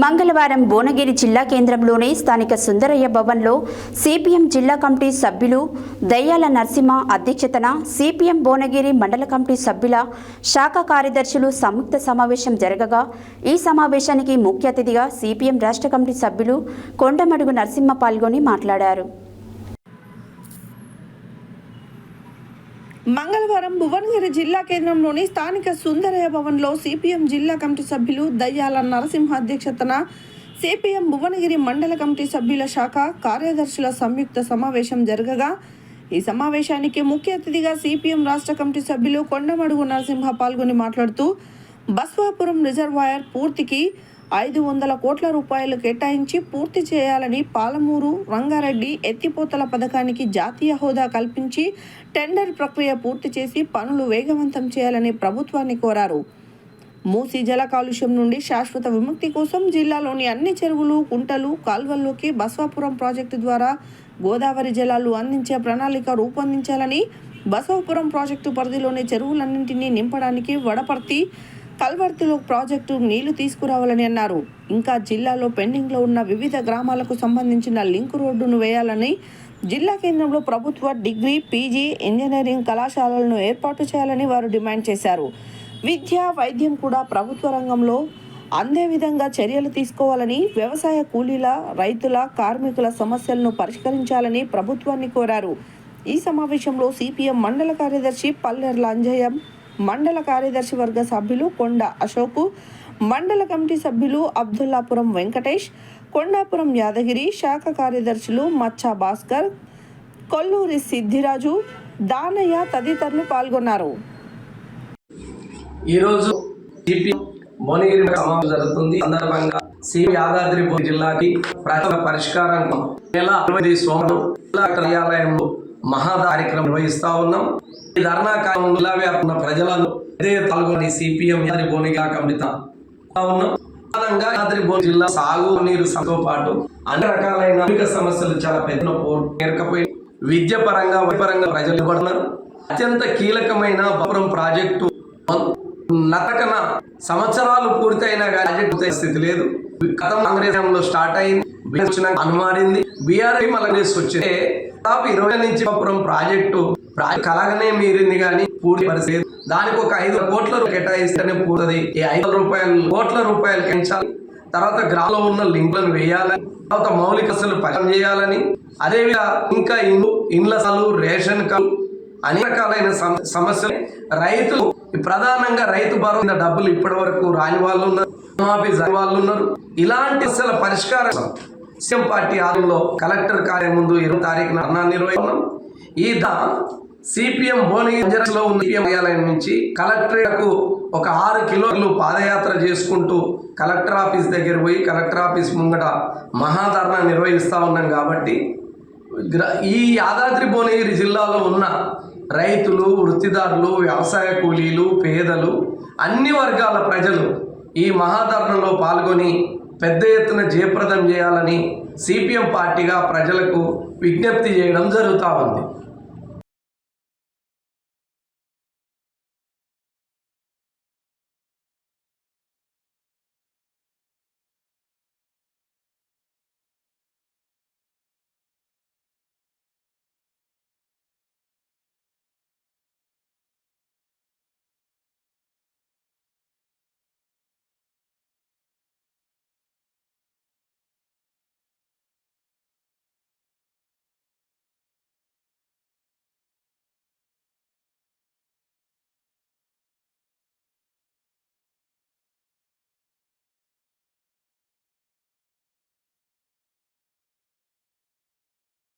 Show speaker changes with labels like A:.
A: మంగళవారం భువనగిరి జిల్లా కేంద్రంలోని స్థానిక సుందరయ్య భవన్లో సిపిఎం జిల్లా కమిటీ సభ్యులు దయ్యాల నరసింహ అధ్యక్షతన సిపిఎం భువనగిరి మండల కమిటీ సభ్యుల శాఖ కార్యదర్శులు సంయుక్త సమావేశం జరగగా ఈ సమావేశానికి ముఖ్య అతిథిగా సిపిఎం రాష్ట్ర కమిటీ సభ్యులు కొండమడుగు నరసింహ పాల్గొని మాట్లాడారు.
B: మంగళవారం భువనగిరి జిల్లా కేంద్రంలోని స్థానిక సుందరయ్య భవన్లో సిపిఎం జిల్లా కమిటీ సభ్యులు దయ్యాల నరసింహ అధ్యక్షతన సిపిఎం భువనగిరి మండల కమిటీ సభ్యుల శాఖ కార్యదర్శుల సంయుక్త సమావేశం జరగగా ఈ సమావేశానికి ముఖ్య అతిథిగా సిపిఎం రాష్ట్ర కమిటీ సభ్యులు కొండమడుగు నరసింహ పాల్గొని మాట్లాడుతూ బస్వాపురం రిజర్వాయర్ పూర్తికి ఐదు వందల కోట్ల రూపాయలు కేటాయించి పూర్తి చేయాలని పాలమూరు రంగారెడ్డి ఎత్తిపోతల పథకానికి జాతీయ హోదా కల్పించి టెండర్ ప్రక్రియ పూర్తి చేసి పనులు వేగవంతం చేయాలని ప్రభుత్వాన్ని కోరారు. మూసి జల కాలుష్యం నుండి శాశ్వత విముక్తి కోసం జిల్లాలోని అన్ని చెరువులు కుంటలు కాల్వల్లోకి బసవాపురం ప్రాజెక్టు ద్వారా గోదావరి జలాలు అందించే ప్రణాళిక రూపొందించాలని బసవాపురం ప్రాజెక్టు పరిధిలోని చెరువులన్నింటినీ నింపడానికి వడపర్తి కల్వర్తిలో ప్రాజెక్టు నీళ్ళు తీసుకురావాలని అన్నారు. ఇంకా జిల్లాలో పెండింగ్లో ఉన్న వివిధ గ్రామాలకు సంబంధించిన లింక్ రోడ్డును వేయాలని జిల్లా కేంద్రంలో ప్రభుత్వ డిగ్రీ పీజీ ఇంజనీరింగ్ కళాశాలలను ఏర్పాటు చేయాలని వారు డిమాండ్ చేశారు. విద్య వైద్యం కూడా ప్రభుత్వ రంగంలో అందే విధంగా చర్యలు తీసుకోవాలని వ్యవసాయ కూలీల రైతుల కార్మికుల సమస్యలను పరిష్కరించాలని ప్రభుత్వాన్ని కోరారు. ఈ సమావేశంలో సిపిఎం మండల కార్యదర్శి పల్లెర్ల అంజయం మండల కార్యదర్శి వర్గ సభ్యులు కొండ అశోకు మండల కమిటీ సభ్యులు అబ్దుల్లాపురం వెంకటేష్ కొండాపురం యాదగిరి శాఖ కార్యదర్శులు మచ్చా భాస్కర్ కొల్లూరి సిద్ధిరాజు దానయ్య తదితరులు పాల్గొన్నారు.
C: ఈరోజు సిపి భువనగిరి సమావేశం జరుగుతుంది. సందర్భంగా సిపి యాదాద్రి జిల్లాకి ప్రాథమిక పరిష్కారం నెల అరవై సోమవారం జిల్లా కార్యాలయంలో మహా కార్యక్రమం నిర్వహిస్తా ఉన్నాం. ఈ ధర్నా కాలంలో ప్రజలను ఇదే పాల్గొని సిపిఎం యాదాద్రి భువనగిరి ఉన్నాం. యాదాద్రి భువనగిరి జిల్లా సాగు నీరు సంతో పాటు అన్ని రకాలైన మౌలిక సమస్యలు చాలా పెద్ద పేరుకపోయి విద్య పరంగా వైపరంగా ప్రజలు ఇవ్వబడుతున్నారు అత్యంత కీలకమైన బపురం ప్రాజెక్టు నతకన సంవత్సరాలు పూర్తయినా కానీ ప్రాజెక్టు స్థితి లేదు. గతం కాంగ్రెస్ స్టార్ట్ అయింది. వచ్చినాక అనుమారింది బీఆర్ఐ కాంగ్రెస్ వచ్చే దాదాపు ఇరవై నుంచి పురం ప్రాజెక్టు ప్రాజెక్ట్ కలగనే మీరింది కానీ పూర్తి పరిస్థితి దానికి ఒక ఐదు కోట్ల కేటాయిస్తేనే పూర్తది. ఈ ఐదు రూపాయలు కోట్ల రూపాయలు పెంచాలి తర్వాత గ్రామంలో ఉన్న లింకులను వేయాలని తర్వాత మౌలిక వసతులు పరిచయం చేయాలని అదేవిధంగా ఇంకా ఇండ్లు ఇండ్ల స్థలాలు, రేషన్ కార్డు అనేక రకాలైన సమస్యలు. రైతులు ప్రధానంగా రైతు భరోసా డబ్బులు ఇప్పటి వరకు రాని వాళ్ళు ఉన్నారు. వాళ్ళు ఉన్నారు. ఇలాంటి అసలు పరిష్కారం సీఎం పార్టీ ఆలయంలో కలెక్టర్ కార్యం ముందు ఇరవై తారీఖున ధర్నా నిర్వహిస్తున్నాం ఈ దా సిపిఎం భువనగిరిలో ఉన్న కార్యాలయం నుంచి కలెక్టరేట్కు ఒక ఆరు కిలోలు పాదయాత్ర చేసుకుంటూ కలెక్టర్ ఆఫీస్ దగ్గర పోయి కలెక్టర్ ఆఫీస్ ముంగట మహాధర్నా నిర్వహిస్తా ఉన్నాం కాబట్టి ఈ యాదాద్రి భువనగిరి జిల్లాలో ఉన్న రైతులు వృత్తిదారులు వ్యవసాయ కూలీలు పేదలు అన్ని వర్గాల ప్రజలు ఈ మహాధర్నలో పాల్గొని పెద్ద ఎత్తున జయప్రదం చేయాలని సిపిఎం పార్టీగా ప్రజలకు విజ్ఞప్తి చేయడం జరుగుతూ ఉంది.